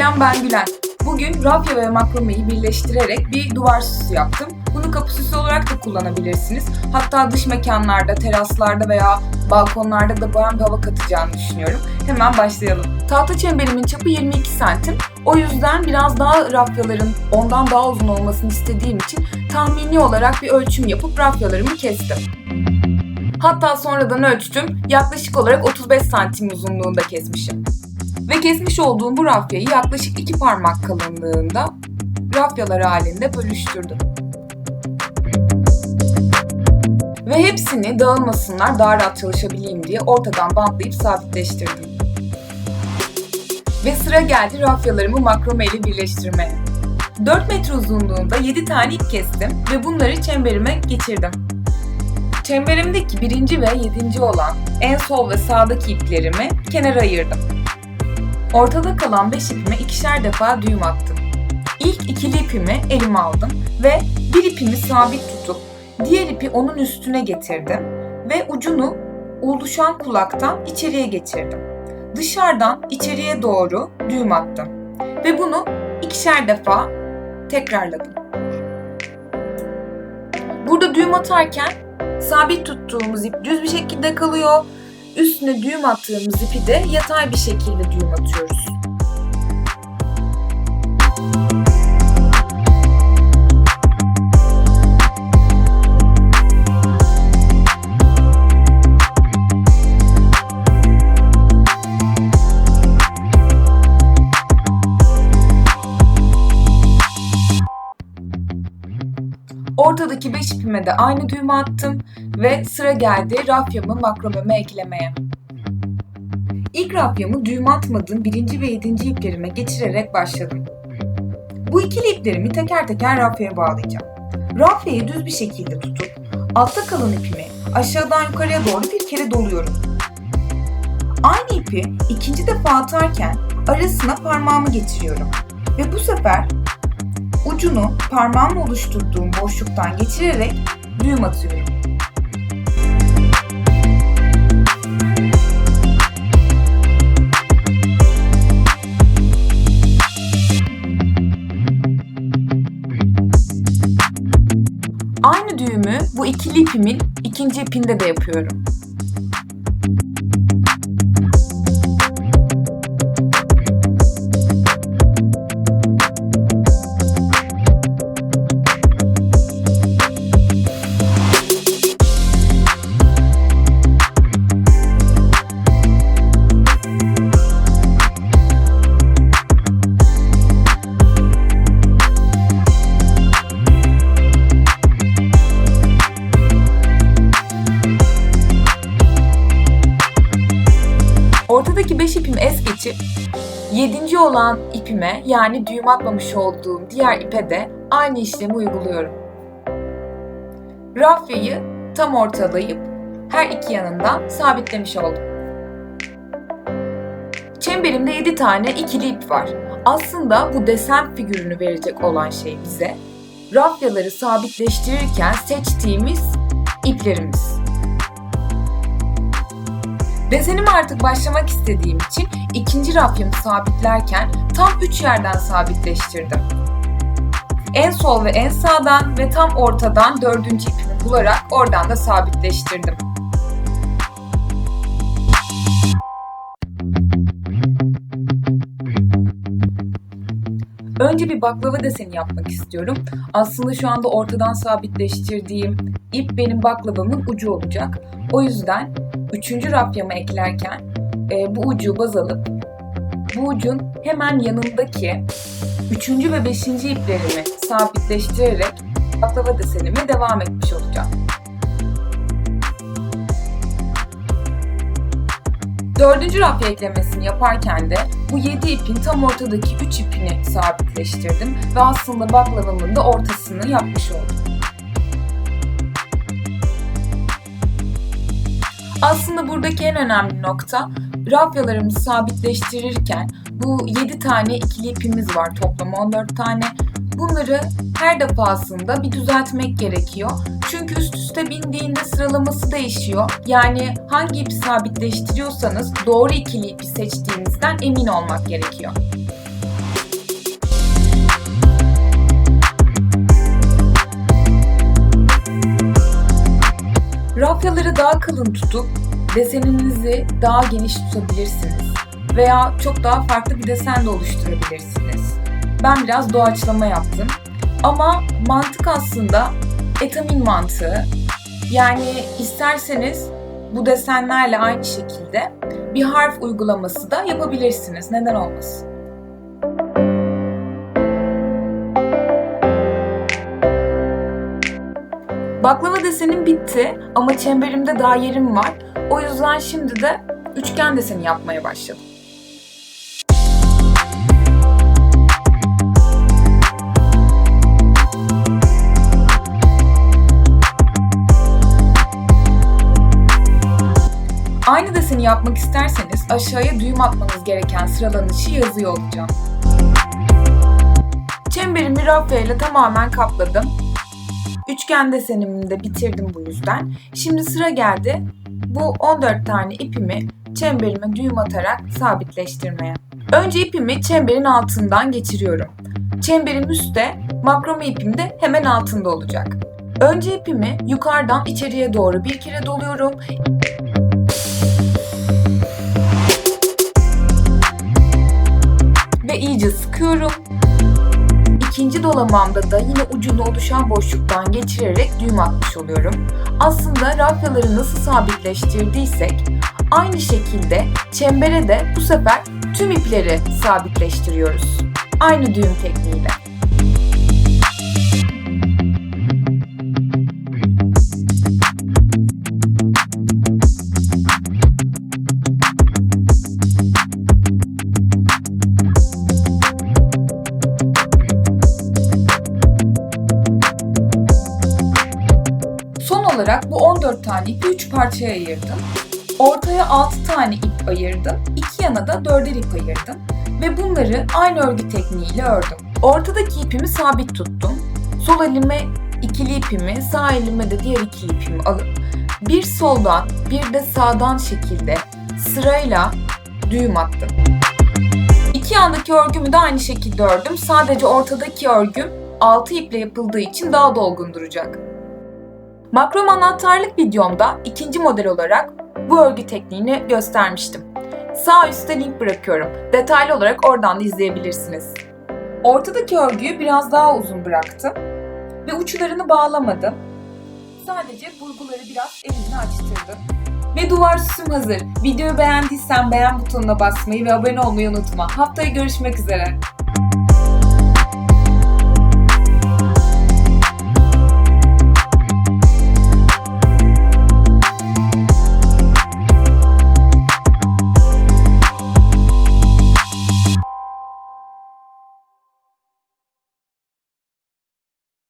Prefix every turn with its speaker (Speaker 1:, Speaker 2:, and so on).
Speaker 1: Selam ben Gülen. Bugün rafya ve makromeyi birleştirerek bir duvar süsü yaptım. Bunu kapı süsü olarak da kullanabilirsiniz. Hatta dış mekanlarda, teraslarda veya balkonlarda da boyan bir hava katacağını düşünüyorum. Hemen başlayalım. Tahta çemberimin çapı 22 santim. O yüzden biraz daha rafyaların ondan daha uzun olmasını istediğim için tahmini olarak bir ölçüm yapıp rafyalarımı kestim. Hatta sonradan ölçtüm. Yaklaşık olarak 35 santim uzunluğunda kesmişim. Ve kesmiş olduğum bu rafyayı yaklaşık iki parmak kalınlığında rafyalar halinde bölüştürdüm. Ve hepsini dağılmasınlar, daha rahat çalışabileyim diye ortadan bantlayıp sabitleştirdim. Ve sıra geldi rafyalarımı makrome ile birleştirmeye. 4 metre uzunluğunda 7 tane ip kestim ve bunları çemberime geçirdim. Çemberimdeki birinci ve yedinci olan en sol ve sağdaki iplerimi kenara ayırdım. Ortada kalan 5 ipime ikişer defa düğüm attım. İlk ikili ipimi elime aldım ve bir ipimi sabit tutup diğer ipi onun üstüne getirdim ve ucunu oluşan kulaktan içeriye geçirdim. Dışarıdan içeriye doğru düğüm attım ve bunu ikişer defa tekrarladım. Burada düğüm atarken sabit tuttuğumuz ip düz bir şekilde kalıyor üstüne düğüm attığımız ipi de yatay bir şekilde düğüm atıyoruz. Ortadaki 5 ipime de aynı düğümü attım ve sıra geldi rafyamı makromeme eklemeye. İlk rafyamı düğüm atmadığım birinci ve yedinci iplerime geçirerek başladım. Bu ikili iplerimi teker teker rafyaya bağlayacağım. Rafyayı düz bir şekilde tutup altta kalan ipimi aşağıdan yukarıya doğru bir kere doluyorum. Aynı ipi ikinci defa atarken arasına parmağımı geçiriyorum. Ve bu sefer ucunu parmağımla oluşturduğum boşluktan geçirerek düğüm atıyorum. Aynı düğümü bu ikili ipimin ikinci ipinde de yapıyorum. Ortadaki 5 ipimi es geçip 7. olan ipime yani düğüm atmamış olduğum diğer ipe de aynı işlemi uyguluyorum. Rafyayı tam ortalayıp her iki yanından sabitlemiş oldum. Çemberimde 7 tane ikili ip var. Aslında bu desen figürünü verecek olan şey bize rafyaları sabitleştirirken seçtiğimiz iplerimiz. Desenime artık başlamak istediğim için ikinci rafyamı sabitlerken tam 3 yerden sabitleştirdim. En sol ve en sağdan ve tam ortadan dördüncü ipimi bularak oradan da sabitleştirdim. Önce bir baklava deseni yapmak istiyorum. Aslında şu anda ortadan sabitleştirdiğim ip benim baklavamın ucu olacak. O yüzden üçüncü rafyama eklerken e, bu ucu baz alıp bu ucun hemen yanındaki üçüncü ve beşinci iplerimi sabitleştirerek baklava desenime devam etmiş olacağım. Dördüncü rafya eklemesini yaparken de bu 7 ipin tam ortadaki 3 ipini sabitleştirdim ve aslında baklavamın da ortasını yapmış oldum. Aslında buradaki en önemli nokta rafyalarımızı sabitleştirirken bu 7 tane ikili ipimiz var toplam 14 tane. Bunları her defasında bir düzeltmek gerekiyor. Çünkü üst üste bindiğinde sıralaması değişiyor. Yani hangi ipi sabitleştiriyorsanız doğru ikili ipi seçtiğinizden emin olmak gerekiyor. Rafyaları daha kalın tutup deseninizi daha geniş tutabilirsiniz. Veya çok daha farklı bir desen de oluşturabilirsiniz. Ben biraz doğaçlama yaptım. Ama mantık aslında etamin mantığı. Yani isterseniz bu desenlerle aynı şekilde bir harf uygulaması da yapabilirsiniz. Neden olmasın? Baklava desenim bitti ama çemberimde daha yerim var. O yüzden şimdi de üçgen deseni yapmaya başladım. Aynı deseni yapmak isterseniz aşağıya düğüm atmanız gereken sıralanışı yazıyor olacağım. Çemberimi rafya ile tamamen kapladım. Üçgen desenimi de bitirdim bu yüzden. Şimdi sıra geldi bu 14 tane ipimi çemberime düğüm atarak sabitleştirmeye. Önce ipimi çemberin altından geçiriyorum. Çemberim üstte, makrome ipim de hemen altında olacak. Önce ipimi yukarıdan içeriye doğru bir kere doluyorum. Ve iyice sıkıyorum. İkinci dolamamda da yine ucunda oluşan boşluktan geçirerek düğüm atmış oluyorum. Aslında rafyaları nasıl sabitleştirdiysek aynı şekilde çembere de bu sefer tüm ipleri sabitleştiriyoruz. Aynı düğüm tekniğiyle. Tane ipi 3 parçaya ayırdım. Ortaya 6 tane ip ayırdım. İki yana da 4'er ip ayırdım. Ve bunları aynı örgü tekniğiyle ördüm. Ortadaki ipimi sabit tuttum. Sol elime ikili ipimi, sağ elime de diğer ikili ipimi alıp bir soldan bir de sağdan şekilde sırayla düğüm attım. İki yandaki örgümü de aynı şekilde ördüm. Sadece ortadaki örgüm 6 iple yapıldığı için daha dolgun duracak. Makrom anahtarlık videomda ikinci model olarak bu örgü tekniğini göstermiştim. Sağ üstte link bırakıyorum. Detaylı olarak oradan da izleyebilirsiniz. Ortadaki örgüyü biraz daha uzun bıraktım ve uçlarını bağlamadım. Sadece burguları biraz elimle açtırdım. Ve duvar süsüm hazır. Videoyu beğendiysen beğen butonuna basmayı ve abone olmayı unutma. Haftaya görüşmek üzere.